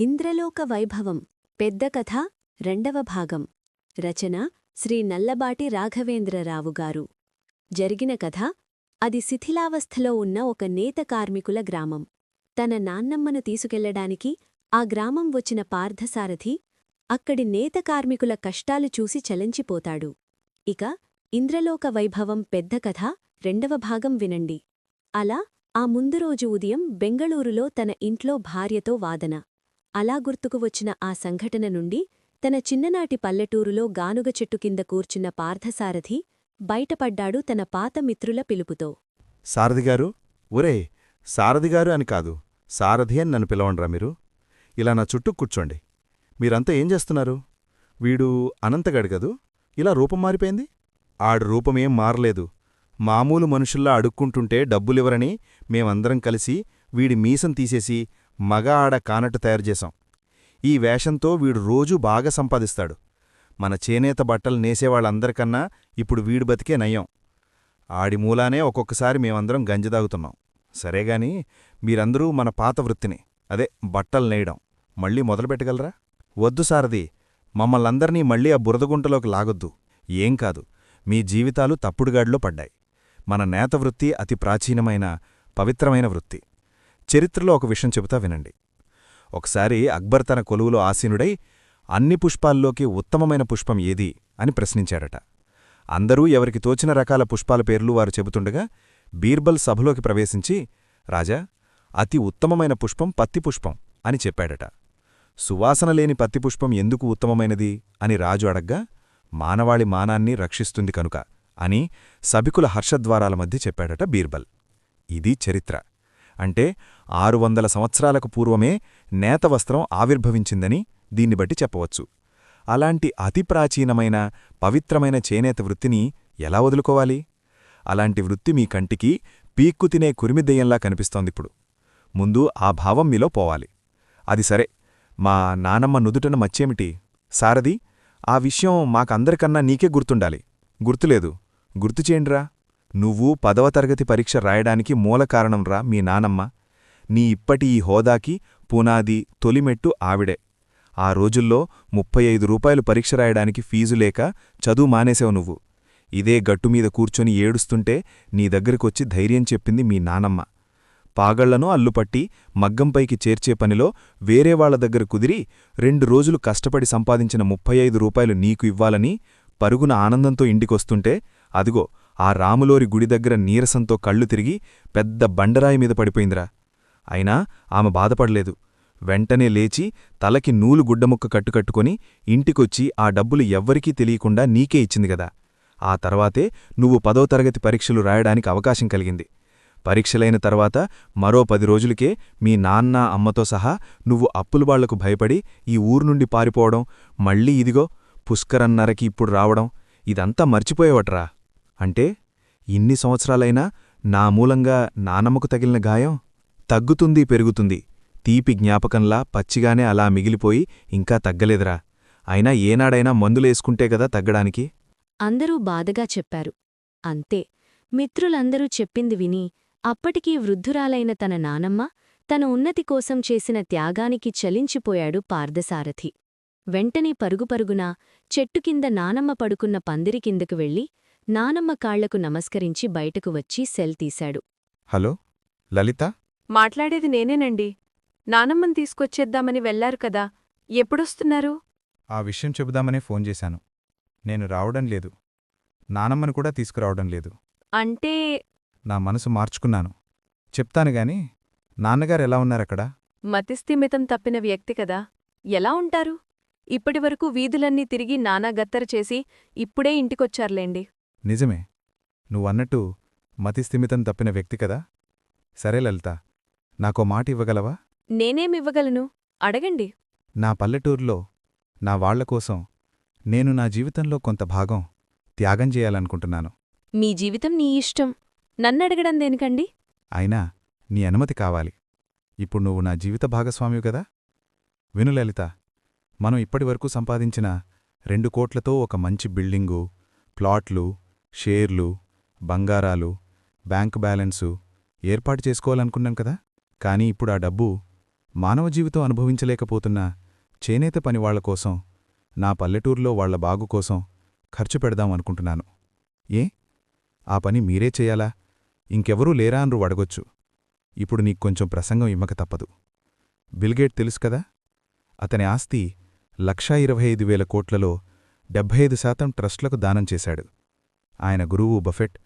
ఇంద్రలోక వైభవం పెద్ద కథ రెండవ భాగం. రచన శ్రీ నల్లబాటి రాఘవేంద్రరావు గారు. జరిగిన కథ అది శిథిలావస్థలో ఉన్న ఒక నేత కార్మికుల గ్రామం. తన నాన్నమ్మను తీసుకెళ్ళడానికి ఆ గ్రామం వచ్చిన పార్థసారథి అక్కడి నేత కార్మికుల కష్టాలు చూసి చలించిపోతాడు. ఇక ఇంద్రలోక వైభవం పెద్ద కథ రెండవ భాగం వినండి. అలా ఆ ముందు రోజు ఉదయం బెంగళూరులో తన ఇంట్లో భార్యతో వాదన. అలా గుర్తుకు వచ్చిన ఆ సంఘటన నుండి తన చిన్ననాటి పల్లెటూరులో గానుగ చెట్టు కింద కూర్చున్న పార్థసారథి బయటపడ్డాడు తన పాత మిత్రుల పిలుపుతో. సారథిగారు ఒరే సారథిగారు అని కాదు సారథి అని నన్ను పిలవండ్రా మీరు. ఇలా నా చుట్టూ కూర్చోండి. మీరంతా ఏం చేస్తున్నారు? వీడు అనంతగడుగదు ఇలా రూపం మారిపోయింది? ఆడు రూపమేం మారలేదు. మామూలు మనుషుల్లా అడుక్కుంటుంటే డబ్బులివరని మేమందరం కలిసి వీడి మీసం తీసేసి మగ ఆడ కానట్టు తయారు చేశాం. ఈ వేషంతో వీడు రోజూ బాగా సంపాదిస్తాడు. మన చేనేత బట్టలు నేసేవాళ్ళందరికన్నా ఇప్పుడు వీడు బతికే నయం. ఆడి మూలానే ఒక్కొక్కసారి మేమందరం గంజిదాగుతున్నాం సరేగాని మీరందరూ మన పాత వృత్తిని అదే బట్టలు నేయడం మళ్ళీ మొదలుపెట్టగలరా వద్దు సారది మమ్మల్నందర్నీ మళ్ళీ ఆ బురదగుంటలోకి లాగొద్దు. ఏం కాదు మీ జీవితాలు తప్పుడుగాడిలో పడ్డాయి. మన నేత వృత్తి అతి ప్రాచీనమైన పవిత్రమైన వృత్తి. చరిత్రలో ఒక విషయం చెబుతా వినండి. ఒకసారి అక్బర్ తన కొలువులో ఆసీనుడై అన్ని పుష్పాల్లోకి ఉత్తమమైన పుష్పం ఏది అని ప్రశ్నించాడట. అందరూ ఎవరికి తోచిన రకాల పుష్పాల పేర్లు వారు చెబుతుండగా బీర్బల్ సభలోకి ప్రవేశించి రాజా అతి ఉత్తమమైన పుష్పం పత్తి పుష్పం అని చెప్పాడట. సువాసన లేని పత్తి పుష్పం ఎందుకు ఉత్తమమైనది అని రాజు అడగ్గా మానవాళి మానాన్ని రక్షిస్తుంది కనుక అని సభికుల హర్షద్వారాల మధ్య చెప్పాడట బీర్బల్. ఇది చరిత్ర. అంటే ఆరు వందల సంవత్సరాలకు పూర్వమే నేతవస్త్రం ఆవిర్భవించిందని దీన్ని బట్టి చెప్పవచ్చు. అలాంటి అతి ప్రాచీనమైన పవిత్రమైన చేనేత వృత్తిని ఎలా వదులుకోవాలి? అలాంటి వృత్తి మీ కంటికి పీక్కు తినే కురిమిదెయ్యంలా కనిపిస్తోందిప్పుడు. ముందు ఆ భావం మీలో పోవాలి. అది సరే మా నానమ్మ నుదుటన మచ్చేమిటి? సారది ఆ విషయం మాకందరికన్నా నీకే గుర్తుండాలి. గుర్తులేదు. గుర్తుచేయండిరా నువ్వు పదవ తరగతి పరీక్ష రాయడానికి మూల కారణంరా మీ నానమ్మ. నీ ఇప్పటి ఈ హోదాకి పునాది తొలిమెట్టు ఆవిడే. ఆ రోజుల్లో ముప్పై ఐదు రూపాయలు పరీక్ష రాయడానికి ఫీజు లేక చదువు మానేసావు నువ్వు. ఇదే గట్టుమీద కూర్చొని ఏడుస్తుంటే నీ దగ్గరికొచ్చి ధైర్యం చెప్పింది మీ నానమ్మ. పాగళ్ళను అల్లుపట్టి మగ్గంపైకి చేర్చే పనిలో వేరేవాళ్ళ దగ్గర కుదిరి రెండు రోజులు కష్టపడి సంపాదించిన ముప్పై ఐదు రూపాయలు నీకు ఇవ్వాలని పరుగున ఆనందంతో ఇంటికొస్తుంటే అదిగో ఆ రాములోరి గుడి దగ్గర నీరసంతో కళ్ళు తిరిగి పెద్ద బండరాయి మీద పడిపోయిందిరా. అయినా ఆమె బాధపడలేదు. వెంటనే లేచి తలకి నూలు గుడ్డముక్క కట్టుకట్టుకొని ఇంటికొచ్చి ఆ డబ్బులు ఎవ్వరికీ తెలియకుండా నీకే ఇచ్చింది గదా. ఆ తర్వాతే నువ్వు పదో తరగతి పరీక్షలు రాయడానికి అవకాశం కలిగింది. పరీక్షలైన తర్వాత మరో పది రోజులకే మీ నాన్న అమ్మతో సహా నువ్వు అప్పులవాళ్ళకు భయపడి ఈ ఊరు నుండి పారిపోవడం మళ్ళీ ఇదిగో పుష్కరన్నరకి ఇప్పుడు రావడం ఇదంతా మర్చిపోయేవట్రా. అంటే ఇన్ని సంవత్సరాలైనా నా మూలంగా నానమ్మకు తగిలిన గాయం తగ్గుతుంది పెరుగుతుంది. తీపి జ్ఞాపకంలా పచ్చిగానే అలా మిగిలిపోయి ఇంకా తగ్గలేదురా. అయినా ఏనాడైనా మందులేసుకుంటే గదా తగ్గడానికి? అందరూ బాధగా చెప్పారు. అంతే. మిత్రులందరూ చెప్పింది విని అప్పటికీ వృద్ధురాలైన తన నానమ్మ తన ఉన్నతి కోసం చేసిన త్యాగానికి చలించిపోయాడు పార్దసారథి వెంటనే పరుగుపరుగునా చెట్టుకింద నానమ్మ పడుకున్న పందిరి కిందకు వెళ్ళి నానమ్మ కాళ్ళకు నమస్కరించి బయటకు వచ్చి సెల్ తీశాడు. హలో? లలిత? మాట్లాడేది నేనేనండి. నానమ్మని తీసుకొచ్చేద్దామని వెళ్ళారు కదా ఎప్పుడొస్తున్నారు? ఆ విషయం చెబుదామనే ఫోన్ చేశాను. నేను రావడం లేదు. నానమ్మను కూడా తీసుకురావడం లేదు. అంటే? నా మనసు మార్చుకున్నాను. చెప్తాను గాని నాన్నగారు ఎలా ఉన్నారక్కడ? మతిస్థిమితం తప్పిన వ్యక్తి కదా. ఎలా ఉంటారు? ఇప్పటివరకు వీధులన్నీ తిరిగి నానా గత్తర చేసి ఇప్పుడే ఇంటికొచ్చారులేండి. నిజమే నువ్వన్నట్టు మతిస్థిమితం తప్పిన వ్యక్తి కదా. సరే లలిత నాకో మాట ఇవ్వగలవా? నేనేమివ్వగలను అడగండి. నా పల్లెటూర్లో నా వాళ్ళకోసం నేను నా జీవితంలో కొంత భాగం త్యాగం చేయాలనుకుంటున్నాను. మీ జీవితం నీ ఇష్టం. నన్నడగడం దేనికండి? అయినా నీ అనుమతి కావాలి. ఇప్పుడు నువ్వు నా జీవిత భాగస్వామివి కదా. విను లలిత మనం ఇప్పటివరకు సంపాదించిన రెండు కోట్లతో ఒక మంచి బిల్డింగు ప్లాట్లు షేర్లు బంగారాలు బ్యాంకు బ్యాలెన్సు ఏర్పాటు చేసుకోవాలనుకున్నాం కదా. కానీ ఇప్పుడు ఆ డబ్బు మానవ జీవితం అనుభవించలేకపోతున్న చేనేత పనివాళ్ళ కోసం నా పల్లెటూరులో వాళ్ళ బాగు కోసం ఖర్చు పెడదాం అనుకుంటున్నాను. ఏ? ఆ పని మీరే చెయ్యాలా ఇంకెవరూ లేరా అండ్రు అడగొచ్చు. ఇప్పుడు నీకు కొంచెం ప్రసంగం ఇమ్మక తప్పదు. బిల్గేట్ తెలుసు కదా? అతని ఆస్తి లక్షా ఇరవై ఐదు వేల కోట్లలో డెబ్భై ఐదు శాతం ట్రస్టులకు దానం చేశాడు. ఆయన గురువు బఫెట్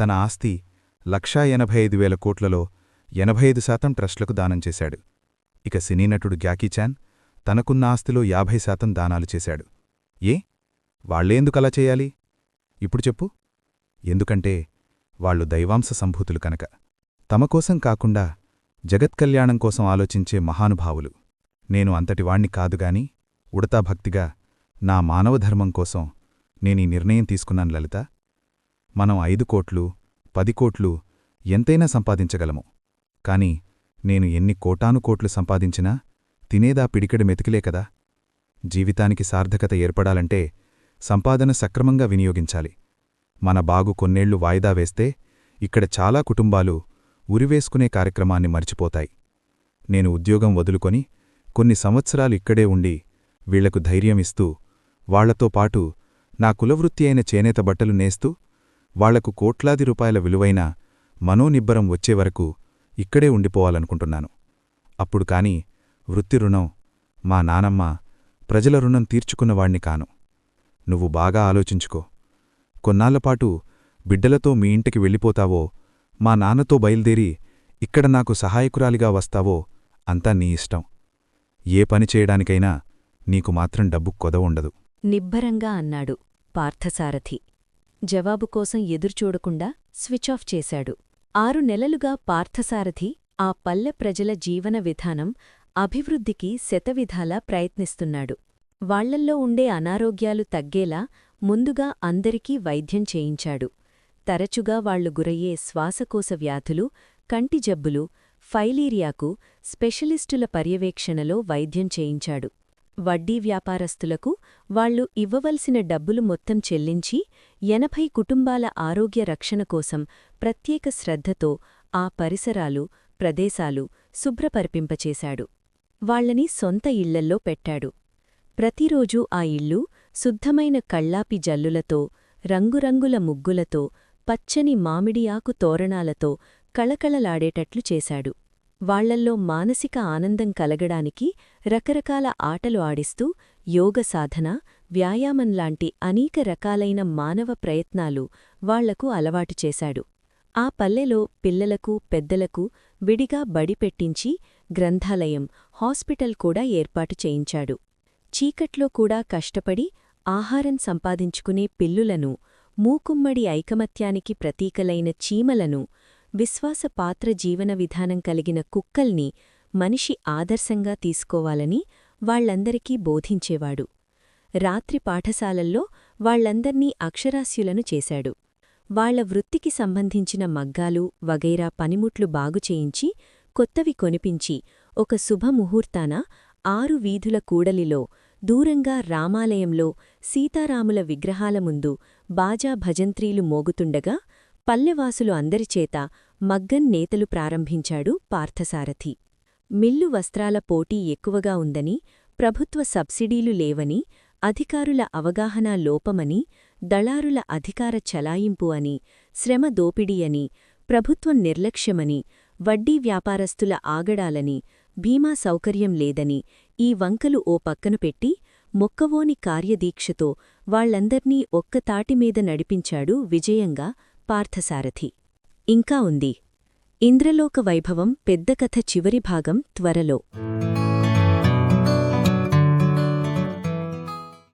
తన ఆస్తి లక్షా ఎనభై ఐదు వేల కోట్లలో ఎనభై ఐదు శాతం ట్రస్టులకు దానం చేశాడు. ఇక సినీ నటుడు గ్యాకీచాన్ తనకున్న ఆస్తిలో యాభై శాతం దానాలు చేశాడు. ఏ? వాళ్ళేందుకలా చేయాలి? ఇప్పుడు చెప్పు. ఎందుకంటే వాళ్ళు దైవాంశ సంభూతులు కనుక. తమకోసం కాకుండా జగత్కల్యాణం కోసం ఆలోచించే మహానుభావులు. నేను అంతటివాణ్ణి కాదుగాని ఉడతా భక్తిగా నా మానవధర్మం కోసం నేనీ నిర్ణయం తీసుకున్నాను లలిత. మనం ఐదు కోట్లు పది కోట్లు ఎంతైనా సంపాదించగలము. కాని నేను ఎన్ని కోటాను కోట్లు సంపాదించినా తినేదా పిడికెడు మెతికిలే కదా. జీవితానికి సార్థకత ఏర్పడాలంటే సంపాదన సక్రమంగా వినియోగించాలి. మన బాగు కొన్నేళ్ళు వాయిదా వేస్తే ఇక్కడ చాలా కుటుంబాలు ఉరివేసుకునే కార్యక్రమాన్ని మర్చిపోతాయి. నేను ఉద్యోగం వదులుకొని కొన్ని సంవత్సరాలు ఇక్కడే ఉండి వీళ్ళకు ధైర్యం ఇస్తూ వాళ్ళతో పాటు నా కులవృత్తి అయిన చేనేత బట్టలు నేస్తూ వాళ్ళకు కోట్లాది రూపాయల విలువైన మనోనిబ్బరం వచ్చేవరకు ఇక్కడే ఉండిపోవాలనుకుంటున్నాను. అప్పుడు కాని వృత్తి రుణం మా నానమ్మ ప్రజల రుణం తీర్చుకున్నవాణ్ణి కాను. నువ్వు బాగా ఆలోచించుకో. కొన్నాళ్ళపాటు బిడ్డలతో మీ ఇంటికి వెళ్ళిపోతావో మా నాన్నతో బయల్దేరి ఇక్కడ నాకు సహాయకురాలిగా వస్తావో అంతా నీ ఇష్టం. ఏ పని చేయడానికైనా నీకు మాత్రం డబ్బు కొదవుండదు. నిబ్బరంగా అన్నాడు పార్థసారథి. జవాబు కోసం ఎదురుచూడకుండా స్విచ్ ఆఫ్ చేశాడు. ఆరు నెలలుగా పార్థసారథి ఆ పల్లె ప్రజల జీవన విధానం అభివృద్ధికి శతవిధాలా ప్రయత్నిస్తున్నాడు. వాళ్ళల్లో ఉండే అనారోగ్యాలు తగ్గేలా ముందుగా అందరికీ వైద్యం చేయించాడు. తరచుగా వాళ్ళు గురయ్యే శ్వాసకోశ వ్యాధులు కంటి జబ్బులు ఫైలీరియాకు స్పెషలిస్టుల పర్యవేక్షణలో వైద్యం చేయించాడు. వడ్డీ వ్యాపారస్తులకు వాళ్ళు ఇవ్వవలసిన డబ్బులు మొత్తం చెల్లించి ఎనభై కుటుంబాల ఆరోగ్య రక్షణ కోసం ప్రత్యేక శ్రద్ధతో ఆ పరిసరాలు ప్రదేశాలు శుభ్రపరిపింపచేశాడు. వాళ్ళని సొంత ఇళ్ళల్లో పెట్టాడు. ప్రతిరోజూ ఆ ఇల్లు శుద్ధమైన కళ్ళాపి జల్లులతో రంగురంగుల ముగ్గులతో పచ్చని మామిడియాకు తోరణాలతో కళకళలాడేటట్లు చేశాడు. వాళ్ళల్లో మానసిక ఆనందం కలగడానికి రకరకాల ఆటలు ఆడిస్తూ యోగ సాధన వ్యాయామంలాంటి అనేక రకాలైన మానవ ప్రయత్నాలు వాళ్ళకు అలవాటు చేశాడు. ఆ పల్లెలో పిల్లలకు పెద్దలకు విడిగా బడి పెట్టించి గ్రంథాలయం హాస్పిటల్ కూడా ఏర్పాటు చేయించాడు. చీకట్లో కూడా కష్టపడి ఆహారం సంపాదించుకునే పిల్లులను మూకుమ్మడి ఐకమత్యానికి ప్రతీకలైన చీమలను విశ్వాసపాత్ర జీవన విధానం కలిగిన కుక్కల్ని మనిషి ఆదర్శంగా తీసుకోవాలని వాళ్ళందరికీ బోధించేవాడు. రాత్రి పాఠశాలల్లో వాళ్ళందర్నీ అక్షరాస్యులను చేశాడు. వాళ్ళ వృత్తికి సంబంధించిన మగ్గాలు వగైరా పనిముట్లు బాగుచేయించి కొత్తవి కొనిపించి ఒక శుభముహూర్తాన ఆరు వీధుల కూడలిలో దూరంగా రామాలయంలో సీతారాముల విగ్రహాల ముందు బాజా భజంత్రీలు మోగుతుండగా పల్లెవాసులు అందరిచేత మగ్గన్ నేతలు ప్రారంభించాడు పార్థసారథి. మిల్లు వస్త్రాల పోటీ ఎక్కువగా ఉందని ప్రభుత్వ సబ్సిడీలు లేవని అధికారుల అవగాహన లోపమని దళారుల అధికార చలాయింపు అని శ్రమ దోపిడీ అని ప్రభుత్వం నిర్లక్ష్యమని వడ్డీ వ్యాపారస్తుల ఆగడాలని భీమా సౌకర్యం లేదని ఈ వంకలు ఓ పక్కను పెట్టి మొక్కవోని కార్యదీక్షతో వాళ్ళందర్నీ ఒక్కతాటిమీద నడిపించాడు విజయంగా పార్థసారథి. ఇంకా ఉంది. ఇంద్రలోక వైభవం పెద్ద కథ చివరి భాగం త్వరలో.